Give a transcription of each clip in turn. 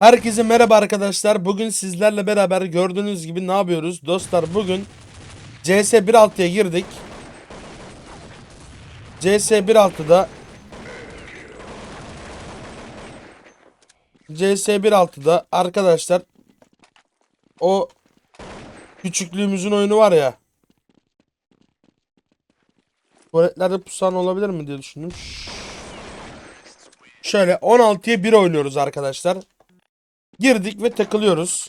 Herkese merhaba arkadaşlar. Bugün sizlerle beraber gördüğünüz gibi ne yapıyoruz? Dostlar bugün CS 1.6'ya girdik. CS 1.6'da CS 1.6'da arkadaşlar o küçüklüğümüzün oyunu var ya Tuvaletlerde pusan olabilir mi diye düşündüm. Şöyle 16'ya 1 oynuyoruz arkadaşlar. Girdik ve takılıyoruz.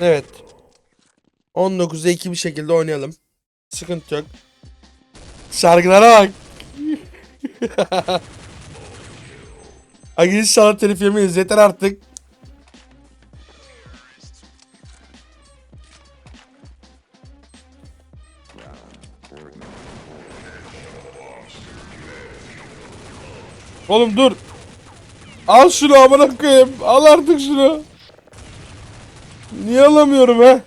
Evet. 19'a 2 bir şekilde oynayalım. Sıkıntı yok. Şarkılara bak. Ay inşallah telif yemeyiz. Yeter artık. Oğlum dur. Al şunu amına koyayım. Al artık şunu. Niye alamıyorum he?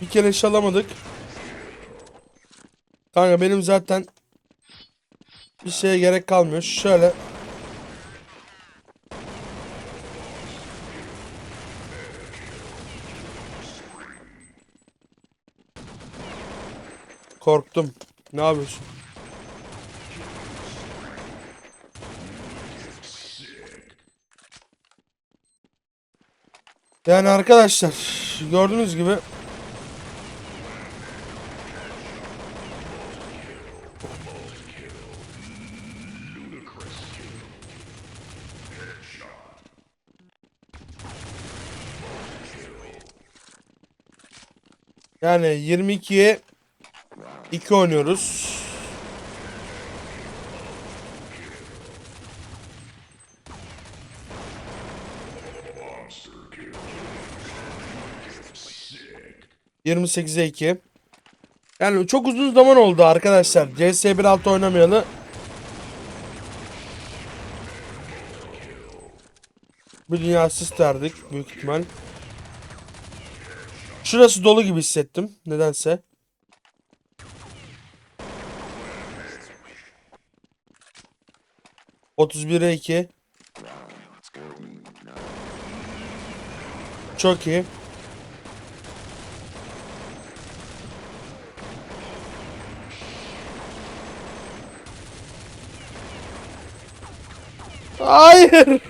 Bir kere iş alamadık. Kanka benim zaten bir şeye gerek kalmıyor. Şöyle. Korktum. Ne yapıyorsun? Yani arkadaşlar gördüğünüz gibi Yani 22'ye 2 oynuyoruz. Yirmi sekize iki. Yani çok uzun zaman oldu arkadaşlar. CS 1.6 oynamayalı. Bir dünya asist verdik büyük ihtimal. Şurası dolu gibi hissettim. Nedense. Otuz bire iki. Çok iyi. Hayır.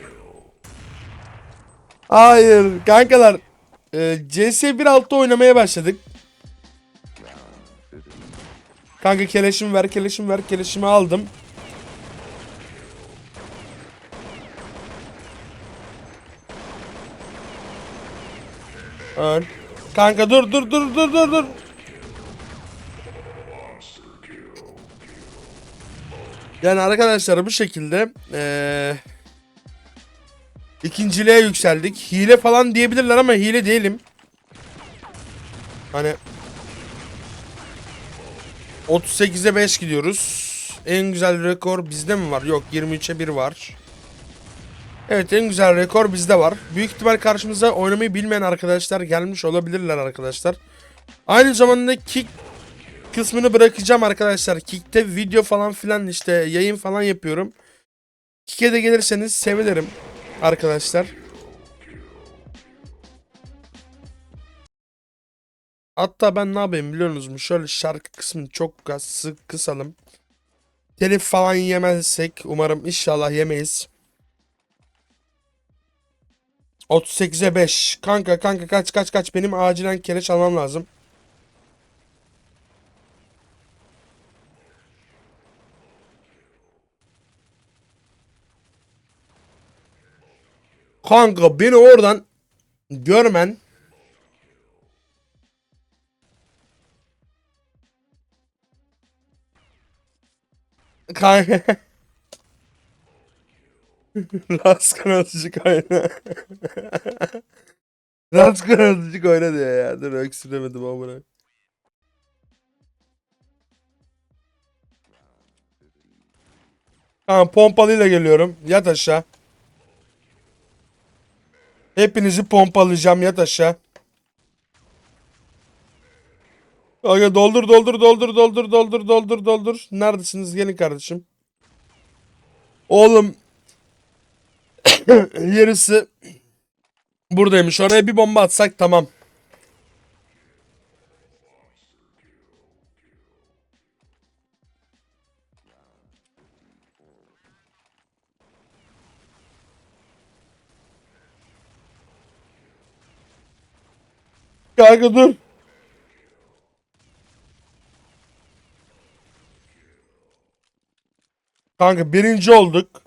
Hayır. Kankalar. e, CS 1.6 oynamaya başladık. Kanka keleşimi ver, keleşimi ver, keleşimi aldım. Öl. Kanka dur dur dur dur dur dur. Yani arkadaşlar bu şekilde eee ikinciliğe yükseldik. Hile falan diyebilirler ama hile değilim. Hani 38'e 5 gidiyoruz. En güzel rekor bizde mi var? Yok 23'e 1 var. Evet en güzel rekor bizde var. Büyük ihtimal karşımıza oynamayı bilmeyen arkadaşlar gelmiş olabilirler arkadaşlar. Aynı zamanda kick kısmını bırakacağım arkadaşlar. Kick'te video falan filan işte yayın falan yapıyorum. Kick'e de gelirseniz sevinirim arkadaşlar. Hatta ben ne yapayım biliyor musunuz? Şöyle şarkı kısmını çok kısalım. Telif falan yemezsek umarım inşallah yemeyiz. 38'e 5. Kanka kanka kaç kaç kaç benim acilen kereç almam lazım. Kanka beni oradan görmen Kanka Rast kanatçık oyna. Rast kanatçık oyna diyor ya. Dur öksüremedim amına. Tamam pompalıyla geliyorum. Yat aşağı. Hepinizi pompalayacağım yat aşağı. Aga doldur doldur doldur doldur doldur doldur doldur. Neredesiniz? Gelin kardeşim. Oğlum yarısı buradaymış. Oraya bir bomba atsak tamam. Kanka dur. Kanka birinci olduk.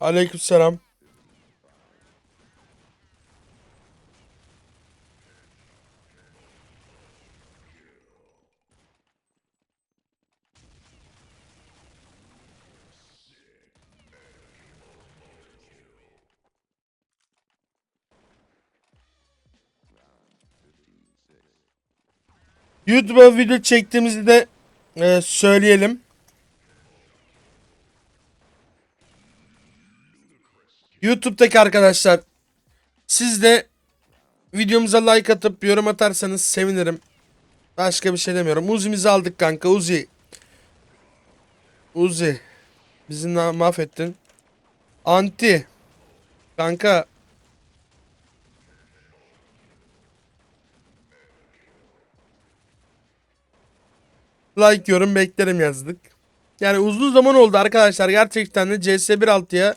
Aleykümselam. YouTube'a video çektiğimizi de e, söyleyelim. YouTube'daki arkadaşlar siz de videomuza like atıp yorum atarsanız sevinirim. Başka bir şey demiyorum. Uzi'mizi aldık kanka. Uzi. Uzi. Bizi mahvettin. Anti. Kanka. Like yorum beklerim yazdık. Yani uzun zaman oldu arkadaşlar. Gerçekten de CS 1.6'ya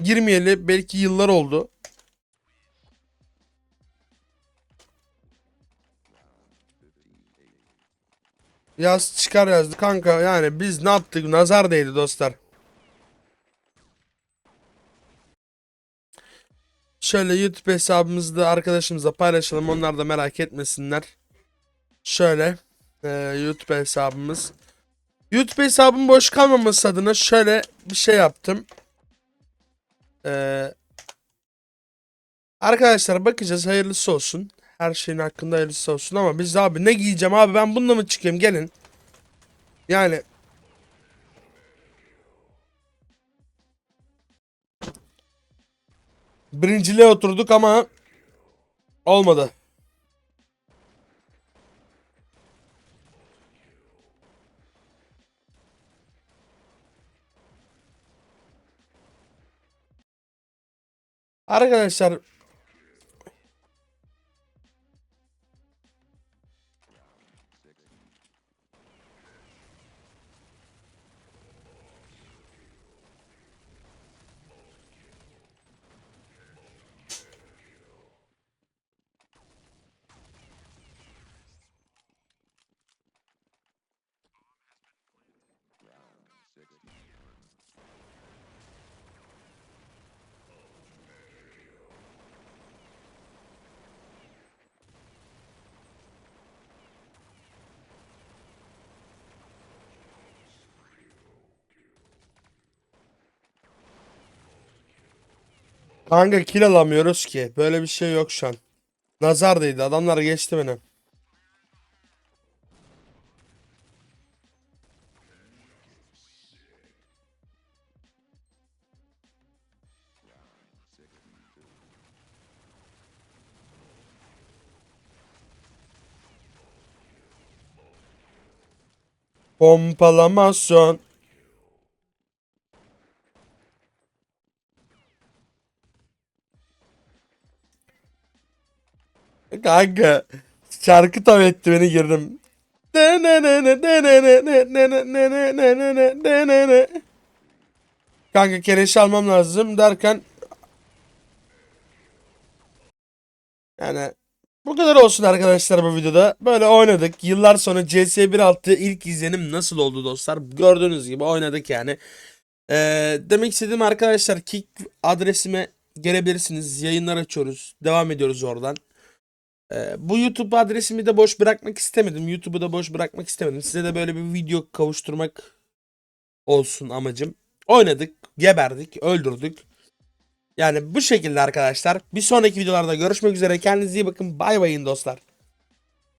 girmeyeli belki yıllar oldu. Yaz çıkar yazdı kanka yani biz ne yaptık nazar değdi dostlar. Şöyle YouTube hesabımızda arkadaşımızla paylaşalım onlar da merak etmesinler. Şöyle e, YouTube hesabımız. YouTube hesabım boş kalmaması adına şöyle bir şey yaptım. Ee, arkadaşlar bakacağız hayırlısı olsun. Her şeyin hakkında hayırlısı olsun ama biz abi ne giyeceğim abi ben bununla mı çıkayım gelin. Yani birinciliğe oturduk ama olmadı. Arkadaşlar kanka kill alamıyoruz ki. Böyle bir şey yok şu an. Nazar değdi. Adamlar geçti beni. Pompalamasyon. Kanka şarkı tam etti beni girdim. Kanka kereş almam lazım derken yani bu kadar olsun arkadaşlar bu videoda. Böyle oynadık. Yıllar sonra CS 1.6 ilk izlenim nasıl oldu dostlar? Gördüğünüz gibi oynadık yani. Ee, demek istediğim arkadaşlar kick adresime gelebilirsiniz. Yayınlar açıyoruz. Devam ediyoruz oradan. Ee, bu YouTube adresimi de boş bırakmak istemedim. YouTube'u da boş bırakmak istemedim. Size de böyle bir video kavuşturmak olsun amacım. Oynadık, geberdik, öldürdük. Yani bu şekilde arkadaşlar. Bir sonraki videolarda görüşmek üzere. Kendinize iyi bakın. Bay bayın dostlar.